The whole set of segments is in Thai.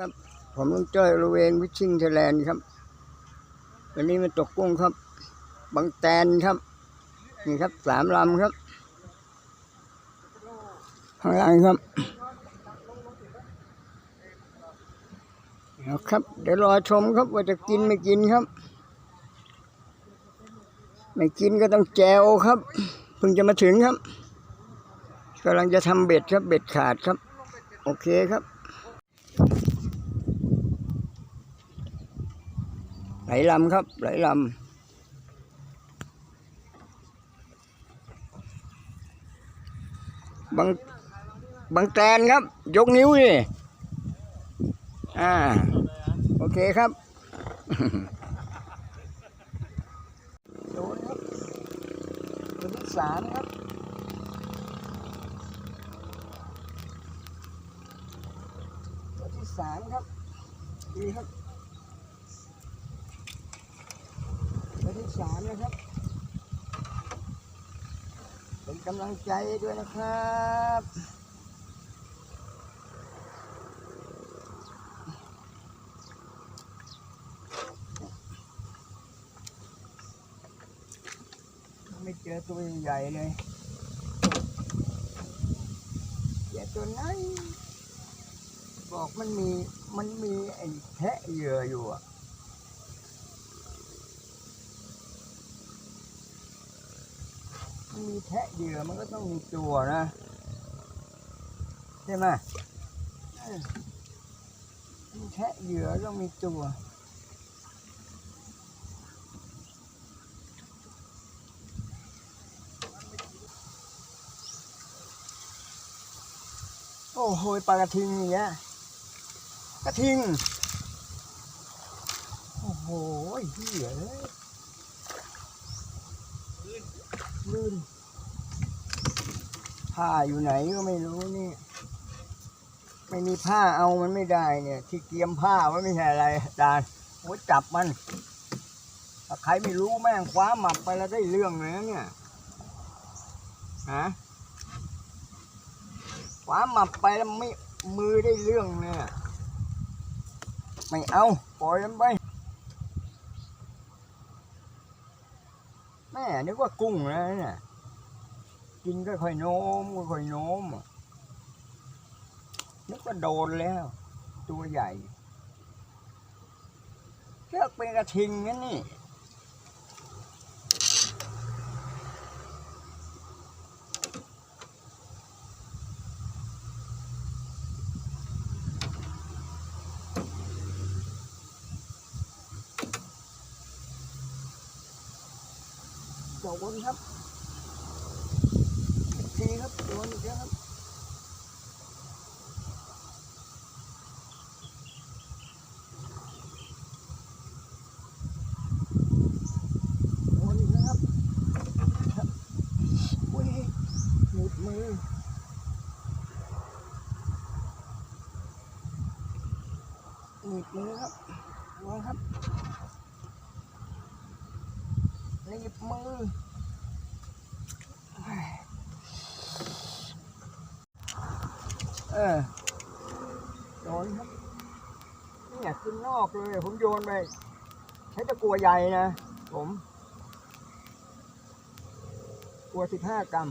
ครับผมลุงจ้อยระเวงวิชิงไทยแลนด์ครับ วันนี้มาตกกุ้งครับ บางแตนครับ นี่ครับสามลำครับข้างล่างครับเอาครับ เดี๋ยวรอชมครับว่าจะกินไม่กินครับ ไม่กินก็ต้องแจวครับเพิ่งจะมาถึงครับกำลังจะทำเบ็ดครับเบ็ดขาดครับ โอเคครับ ไหลลำครับไหลลำบางบางแตนครับ ยกนิ้วดิอ่า โอเคครับโดนครับตัวที่สามครับตัวที่สามครับดีครับ ตัวที่สามนะครับ เป็นกำลังใจด้วยนะครับไม่เจอตัวใหญ่เลยเจอตัวไหนบอกมันมี มันมีไอ้แทะเหยื่ออยู่อะ มันมี แทะเหยื่อมันก็ต้องมีตัวนะ ใช่ไหมแทะเหยื่อต้องมีตัวโอ้โหปลากระทิงอย่างเงี้ยกระทิง โอ้โหเหี้ยเลยลื่น ผ้าอยู่ไหนก็ไม่รู้นี่ ไม่มีผ้าเอามันไม่ได้เนี่ย ที่เกียมผ้าไว้ไม่ใช่อะไรอาจารย์โอ้ยจับมันถ้าใครไม่รู้แม่งคว้าหมับไปแล้วได้เรื่องเลยนะเนี่ยฮะขวาหมับไปแล้วไม่มือได้เรื่องเนี่ยไม่เอาปล่อยมันไปแม่นึกว่ากุ้งนะเนี่ย กินก็ค่อยโน้มก็ค่อยโน้มนึกว่าโดนแล้ว ตัวใหญ่เชือกเป็นกระทิงนั่นนี่โดนครับทีครับ โดนอีกแล้วครับโดนอีกแล้วครับครับโอ้ยหมุดมือหนีบมือครับลองครับหนีบมือ เออโดนครับเนี่ยขึ้นนอกเลยผมโยนไปใช้ตะกัวใหญ่นะผม กัวสิบห้ากรัม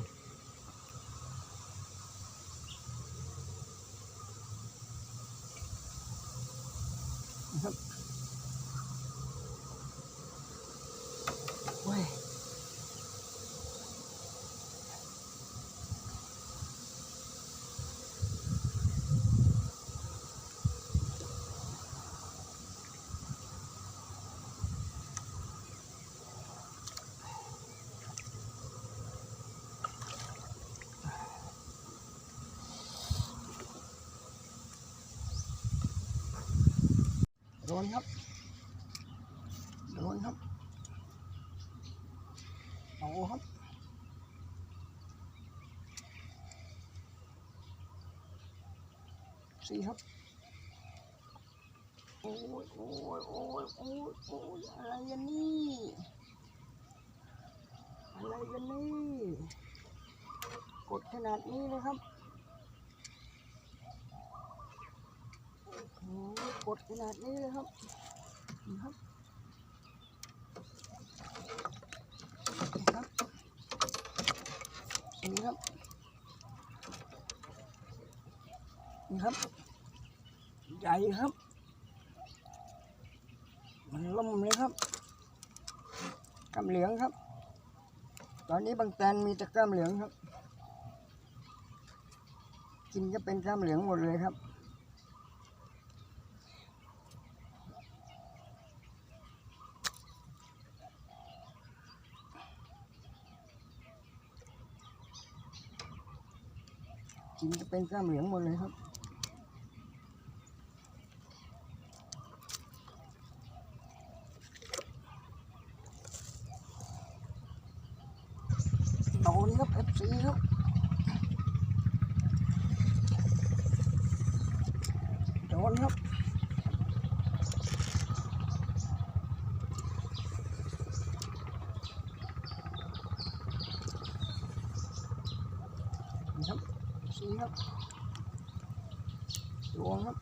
ดนครับ โดนครับเอาครับสี่ครับ โอ้ยโอ้ยโอ้ยโอ้ยโอ้ยอะไรกันนี่อะไรกันนี่กดขนาดนี้นะครับ โอ้โหดขนาดนี้เลยครับนี่ครับนี่ครับนี่ครับนี่ครับ ใหญ่ครับ มันล่มเลยครับกำเหลืองครับ ตอนนี้บางแตนมีแต่กล้ามเหลืองครับ กินก็เป็นกล้ามเหลืองหมดเลยครับ กินจะเป็นกล้ามเหลืองหมดเลยครับ โดนครับเอฟซีครับ โดนครับ นี่ครับ สีครับดวงครับ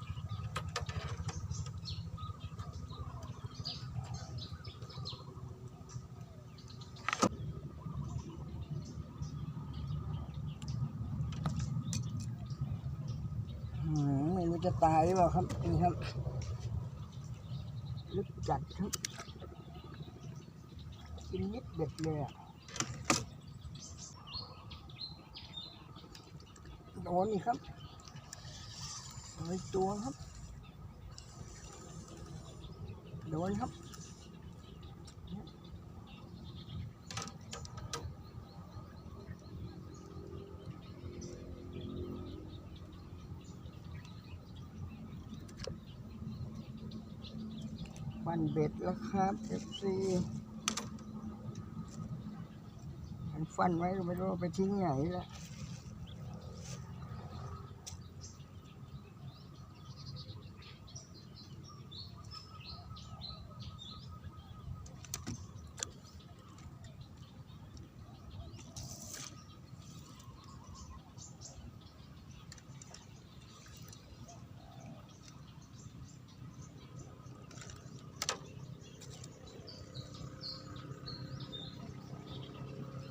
อืมไม่รู้จะตายหรือเปล่าครับนี่ครับลึกจัดครับกินนิดเด็ดเลยอะ โดนนี่ครับเลยตัวครับ โดนครับฟันเบ็ดแล้วครับเอฟซีฟันไว้ไม่รู้ไปทิ้งไหนและ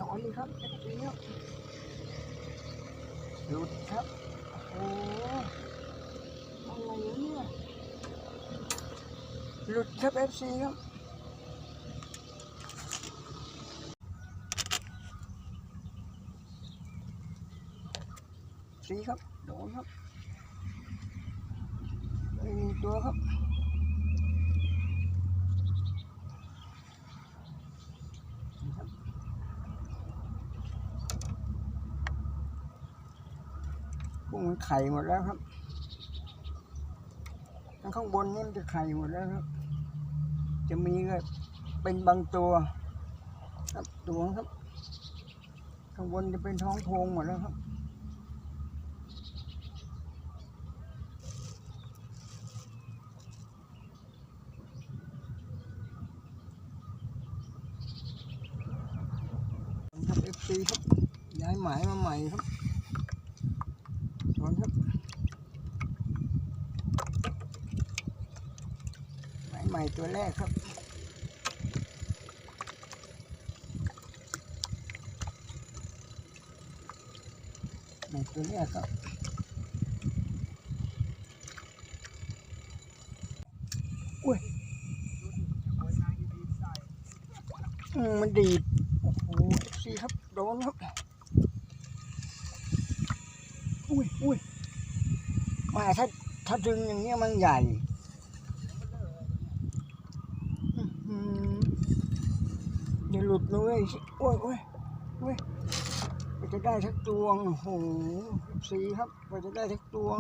ตอนนี้ ครับหลุดครับโอ้โหอะไรเนี่ยหลุดครับเอฟซีครับสีครับโดนครับไม่มีตัวครับ นี่ครับ พวกมัน ไข่หมดแล้วครับทั้งข้างบนนี่มันจะไข่หมดแล้วครับ จะมีก็เป็นบางตัว ครับตัวครับ ข้างบนจะเป็นท้องโพงหมดแล้วครับครับเอฟซีครับย้ายหมายมาใหม่ครับถอนครับหมายใหม่ ตัวแรกครับหมายตัวแรกครับอุ้ยอืมมันดีดโอ้โหเอฟซีครับโดนครับอุ้ยอุ้ยมาถ้าถ้าดึงอย่างเงี้ยมันใหญ่อื้อหืออย่าหลุ ดเลยโอ้ยโอ้ยโอ้ยไปจะได้ทักตวงโอ้โหสีครับไปจะได้ทักตวง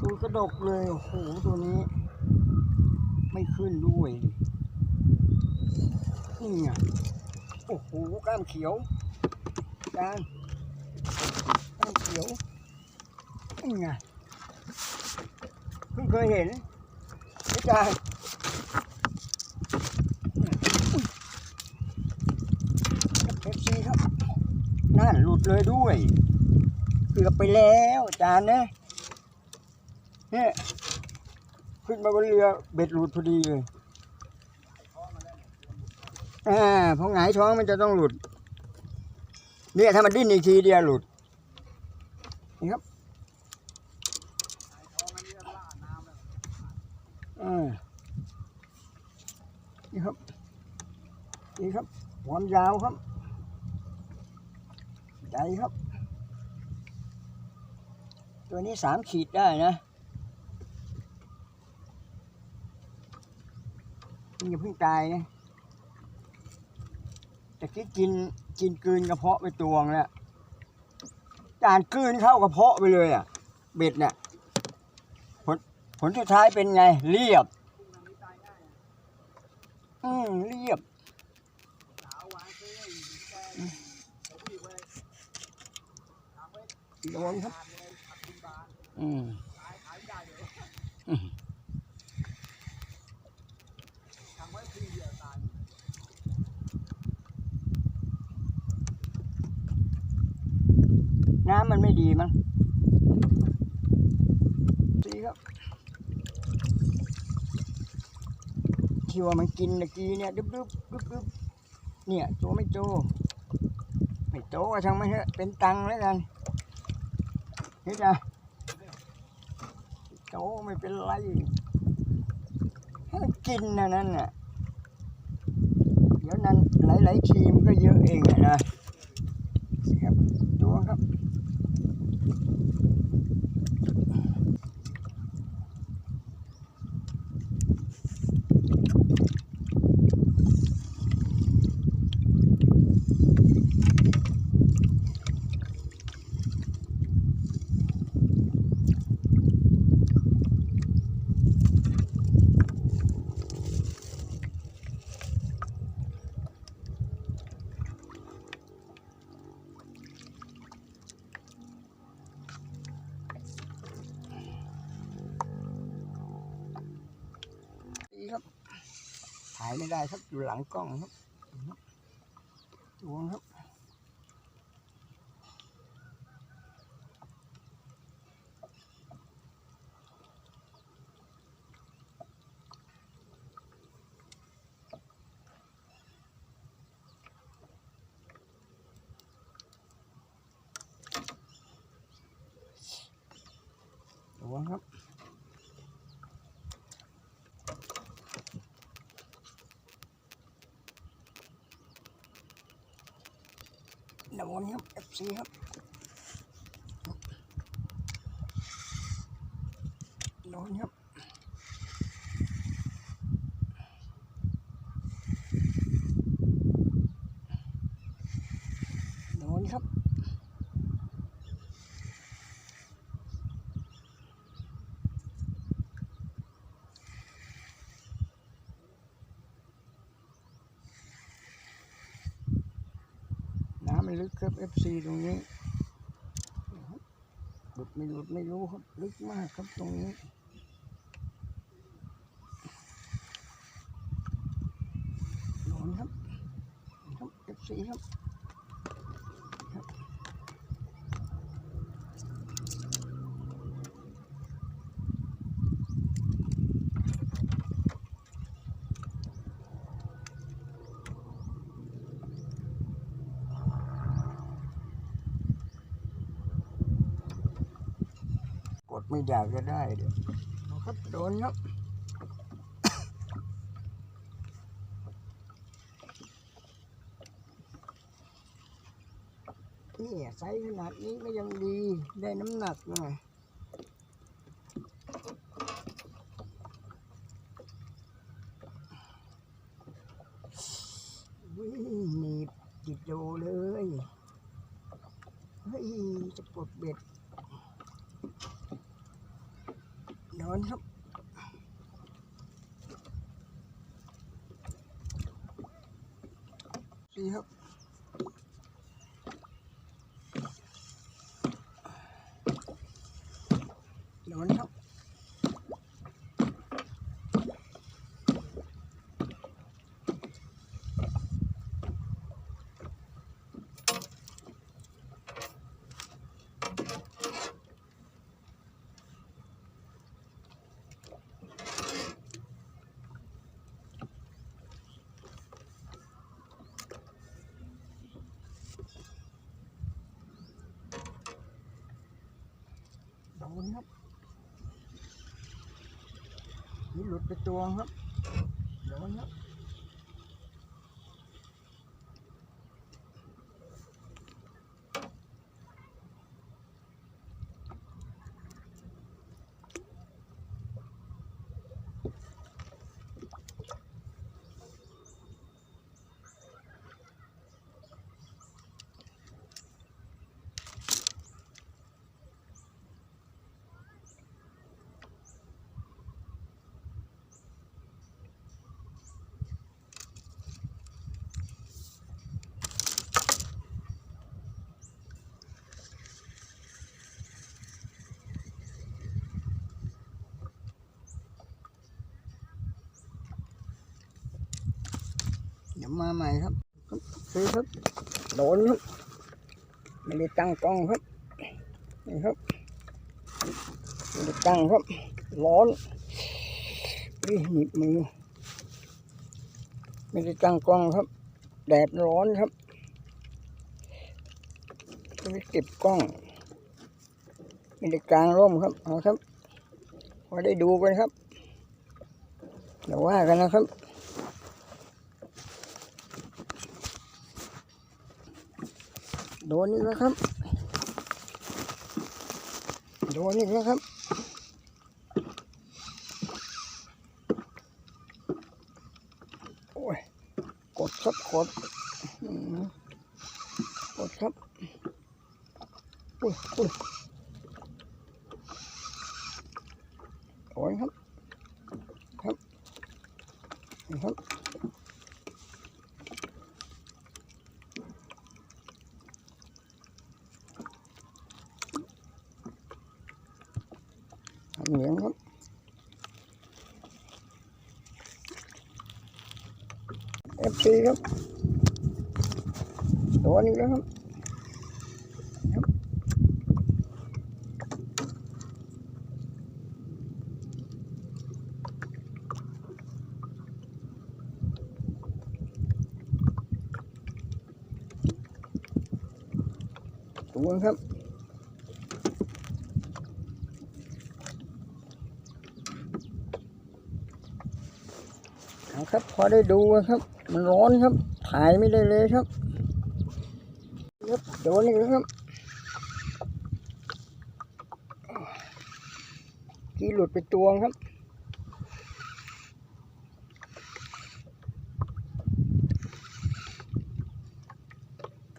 ตัวกระดกเลยโอ้โหตัวนี้ ไม่ขึ้นด้วยนี่ไงโอ้โหก้ามเขียวจานก้ามเขียวนี่ไงเพิ่งเคยเห็นอาจารย์ เลยด้วยขึ้นกือบไปแล้วจานนะ เนี่ยขึ้นมาบนเรือเบ็ดหลุดพอดีเลยอ่าพอหงายท้องมันจะต้องหลุด เนี่ยถ้ามันดิ้นอีกทีเดียวหลุด นี่ครับอ่านี่ครับ นี่ครับความยาวครับ ใหญ่ครับ ตัวนี้สามขีดได้นะมันอย่าเพิ่งตายนะแต่คิดกินกินกลืนกระเพาะไปตวงแล้วจานกลืนเข้ากระเพาะไปเลยอะ เบ็ดเนี่ยผลผลสุดท้ายเป็นไง เรียบ อืมเรียบ โดนครับอืมอืมน้ำมันไม่ดีมั้งดีครับ ที่ว่ามันกินตะกี้เนี่ยดึบดึบดึบดึบเนี่ยโตไม่โต ไม่โตก็ช่างไม่เถอะเป็นตังค์แล้วกัน เห็นไหมโตไม่เป็นไรให้มันกินนะนั่นน่ะ เดี๋ยวนั้นหลายๆทีมนก็เยอะเองอะนะครับตัวครับ ดีครับ ถ่ายไม่ได้ครับอยู่หลังกล้องครับดวงครับ โดนครับ FC ครับโดนครับ โดนครับ น้ำมันลึกครับ FC ตรงนี้หลุดไม่หลุดไม่รู้ครับลึกมากครับตรงนี้โดนครับครับ FC ครับ ไม่อยากจะได้เดี๋ยวเอาครับโดนครับนี่ไซส์ขนาดนี้ก็ยังดีได้น้ำหนักหน่อยวิ่งหนีบจิตโดเลย เฮ้ย จะปลดเบ็ด นอนครับ ดีครับ นอนครับ โดนครับนี่หลุดไปตัวครับเดี๋ยวนครับ ดี๋ยวมาใหม่ครับครับซื้อครับโดนครับไม่ได้ตั้งกล้องครับนี่ครับไม่ได้ตั้งครับ ร้อนนี่หนีบมือไม่ได้ตั้งกล้องครับ แดดร้อนครับไม่ได้เก็บกล้องไม่ได้กลางร่มครับเอาครับพอได้ดูกันครับเดี๋ยวว่ากันนะครับ โดนอีกแล้วครับ โดนอีกแล้วครับโอ้ยกดครับกดอืมกดครับ อุ้ยอุ้ยโอ้ยครับ ครับนี่ครับ เหนียงครับเอฟซีครับโด นอีกแล้วครับ พอได้ดูครับ มันร้อนครับ ถ่ายไม่ได้เลยครับครับโดนอีกแล้วครับกีหลุดไปตัวครับ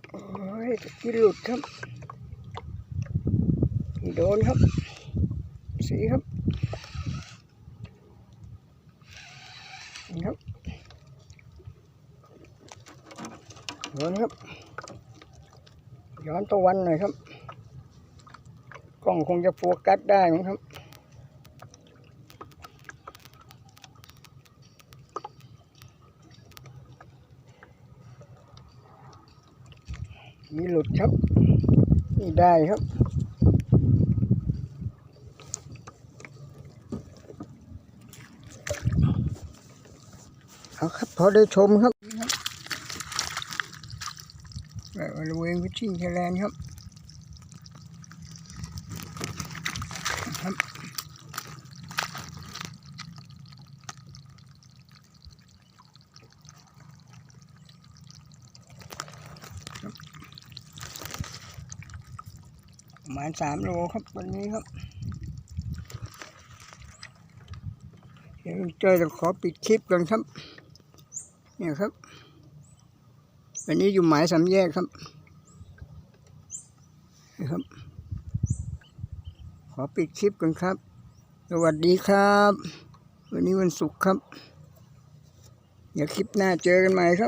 โอ้ยกีหลุดครับ โดนครับ สีครับนี่ครับ ย้อนครับ ย้อนตะวันหน่อยครับ กล้องคงจะโฟกัสได้มั้งครับมีหลุดครับนี่ได้ครับเอาครับพอได้ชมครับ แบบ บริเวณวิชิงไทยแลนด์ครับครับประมาณสามโลครับวันนี้ครับ เดี๋ยวเจอจะขอปิดคลิปก่อนครับ เนี่ยครับ วันนี้อยู่หมายสามแยกครับ ข อปิดคลิปก่อนครับ สวัสดีครับ วันนี้วันศุกร์ครับ เดี๋ยวคลิปหน้าเจอกันใหม่ครับ